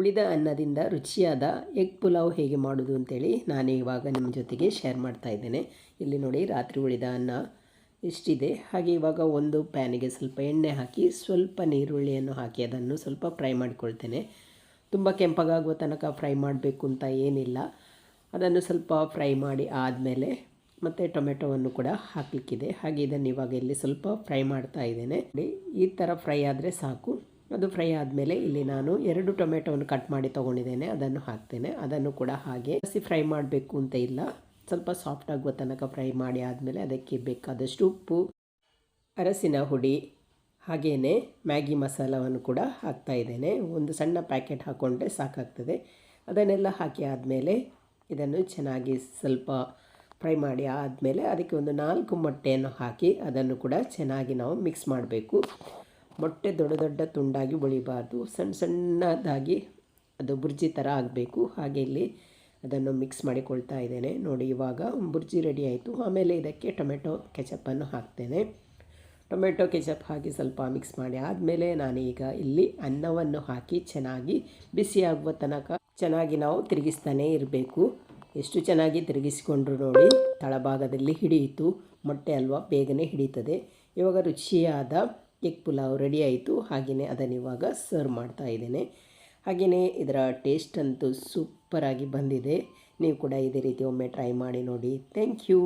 ಉಳಿದ ಅನ್ನದಿಂದ ರುಚಿಯಾದ ಎಗ್ ಪುಲಾವ್ ಹೇಗೆ ಮಾಡೋದು ಅಂತೇಳಿ ನಾನು ಇವಾಗ ನಿಮ್ಮ ಜೊತೆಗೆ ಶೇರ್ ಮಾಡ್ತಾ ಇದ್ದೇನೆ. ಇಲ್ಲಿ ನೋಡಿ, ರಾತ್ರಿ ಉಳಿದ ಅನ್ನ ಇಷ್ಟಿದೆ ಹಾಗೆ ಇವಾಗ ಒಂದು ಪ್ಯಾನಿಗೆ ಸ್ವಲ್ಪ ಎಣ್ಣೆ ಹಾಕಿ, ಸ್ವಲ್ಪ ನೀರುಳ್ಳಿಯನ್ನು ಹಾಕಿ ಅದನ್ನು ಸ್ವಲ್ಪ ಫ್ರೈ ಮಾಡಿಕೊಳ್ತೇನೆ. ತುಂಬ ಕೆಂಪಗಾಗುವ ತನಕ ಫ್ರೈ ಮಾಡಬೇಕು ಅಂತ ಏನಿಲ್ಲ. ಅದನ್ನು ಸ್ವಲ್ಪ ಫ್ರೈ ಮಾಡಿ ಆದಮೇಲೆ ಮತ್ತು ಟೊಮೆಟೊವನ್ನು ಕೂಡ ಹಾಕಲಿಕ್ಕಿದೆ. ಹಾಗೆ ಇದನ್ನು ಇವಾಗ ಇಲ್ಲಿ ಸ್ವಲ್ಪ ಫ್ರೈ ಮಾಡ್ತಾ ಇದ್ದೇನೆ. ಈ ಥರ ಫ್ರೈ ಆದರೆ ಸಾಕು. ಅದು ಫ್ರೈ ಆದಮೇಲೆ ಇಲ್ಲಿ ನಾನು ಎರಡು ಟೊಮೆಟೊವನ್ನು ಕಟ್ ಮಾಡಿ ತೊಗೊಂಡಿದ್ದೇನೆ, ಅದನ್ನು ಹಾಕ್ತೇನೆ. ಅದನ್ನು ಕೂಡ ಹಾಗೆ ಹಸಿ ಫ್ರೈ ಮಾಡಬೇಕು ಅಂತ ಇಲ್ಲ. ಸ್ವಲ್ಪ ಸಾಫ್ಟ್ ಆಗುವ ತನಕ ಫ್ರೈ ಮಾಡಿ ಆದಮೇಲೆ ಅದಕ್ಕೆ ಬೇಕಾದಷ್ಟು ಉಪ್ಪು, ಅರಸಿನ ಹುಡಿ, ಹಾಗೆಯೇ ಮ್ಯಾಗಿ ಮಸಾಲವನ್ನು ಕೂಡ ಹಾಕ್ತಾ ಇದ್ದೇನೆ. ಒಂದು ಸಣ್ಣ ಪ್ಯಾಕೆಟ್ ಹಾಕ್ಕೊಂಡ್ರೆ ಸಾಕಾಗ್ತದೆ. ಅದನ್ನೆಲ್ಲ ಹಾಕಿ ಆದಮೇಲೆ ಇದನ್ನು ಚೆನ್ನಾಗಿ ಸ್ವಲ್ಪ ಫ್ರೈ ಮಾಡಿ ಆದಮೇಲೆ ಅದಕ್ಕೆ ಒಂದು ನಾಲ್ಕು ಮೊಟ್ಟೆಯನ್ನು ಹಾಕಿ ಅದನ್ನು ಕೂಡ ಚೆನ್ನಾಗಿ ನಾವು ಮಿಕ್ಸ್ ಮಾಡಬೇಕು. ಮೊಟ್ಟೆ ದೊಡ್ಡ ದೊಡ್ಡ ತುಂಡಾಗಿ ಉಳಿಬಾರ್ದು ಸಣ್ಣ ಸಣ್ಣದಾಗಿ ಅದು ಬುರ್ಜಿ ಥರ ಆಗಬೇಕು. ಹಾಗೆ ಇಲ್ಲಿ ಅದನ್ನು ಮಿಕ್ಸ್ ಮಾಡಿಕೊಳ್ತಾ ಇದ್ದೇನೆ. ನೋಡಿ, ಇವಾಗ ಬುರ್ಜಿ ರೆಡಿ ಆಯಿತು. ಆಮೇಲೆ ಇದಕ್ಕೆ ಟೊಮೆಟೊ ಕೆಚಪ್ಪನ್ನು ಹಾಕ್ತೇನೆ. ಟೊಮೆಟೊ ಕೆಚಪ್ ಹಾಕಿ ಸ್ವಲ್ಪ ಮಿಕ್ಸ್ ಮಾಡಿ ಆದಮೇಲೆ ನಾನೀಗ ಇಲ್ಲಿ ಅನ್ನವನ್ನು ಹಾಕಿ ಚೆನ್ನಾಗಿ ಬಿಸಿಯಾಗುವ ತನಕ ಚೆನ್ನಾಗಿ ನಾವು ತಿರುಗಿಸ್ತಾನೇ ಇರಬೇಕು. ಎಷ್ಟು ಚೆನ್ನಾಗಿ ತಿರುಗಿಸಿಕೊಂಡ್ರು ನೋಡಿ, ತಳಭಾಗದಲ್ಲಿ ಹಿಡಿಯಿತು. ಮೊಟ್ಟೆ ಅಲ್ವಾ, ಬೇಗನೆ ಹಿಡಿತದೆ. ಇವಾಗ ರುಚಿಯಾದ ಎಗ್ ಪುಲಾವ್ ರೆಡಿ ಆಯಿತು. ಹಾಗೆಯೇ ಅದನ್ನು ಇವಾಗ ಸರ್ವ್ ಮಾಡ್ತಾ ಇದ್ದೇನೆ. ಹಾಗೆಯೇ ಇದರ ಟೇಸ್ಟ್ ಅಂತೂ ಸೂಪರಾಗಿ ಬಂದಿದೆ. ನೀವು ಕೂಡ ಇದೇ ರೀತಿ ಒಮ್ಮೆ ಟ್ರೈ ಮಾಡಿ ನೋಡಿ. Thank you